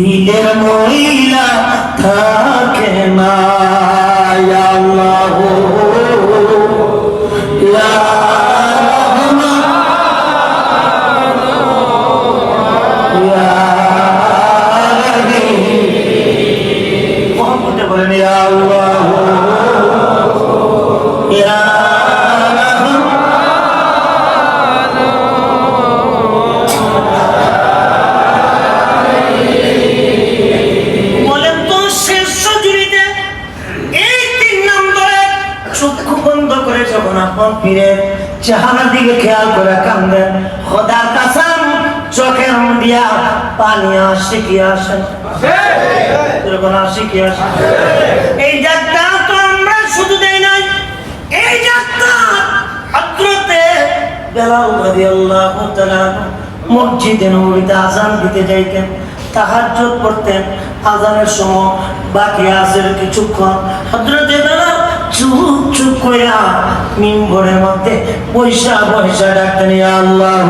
দিলের মহিলা থাকে না বলেন ইয়া আল্লাহ। ইয়া চক্ষু বন্ধ করে যখন আপনার ফিরে চেহারার দিকে খেয়াল করে কান্দেন খোদার কাসাম চোখের দিয়া পানি আসে কি আসে? এরকম আসে কি আসে? এই যাত্রা তো আমরা শুধু দেই নাই। এই যাত্রা হজরতে বেলাল রাদিয়াল্লাহু তাআলা মসজিদে নববীতে আজান দিতে যাইতেন। তাহাজ্জুদ করতেন আজানের সময় বাকি আছে কিছুক্ষণ। বেলাল চুপ চুপ কইরা মিম্বরের মধ্যে পয়সা পয়সা ডাক্তার আল্লাহ।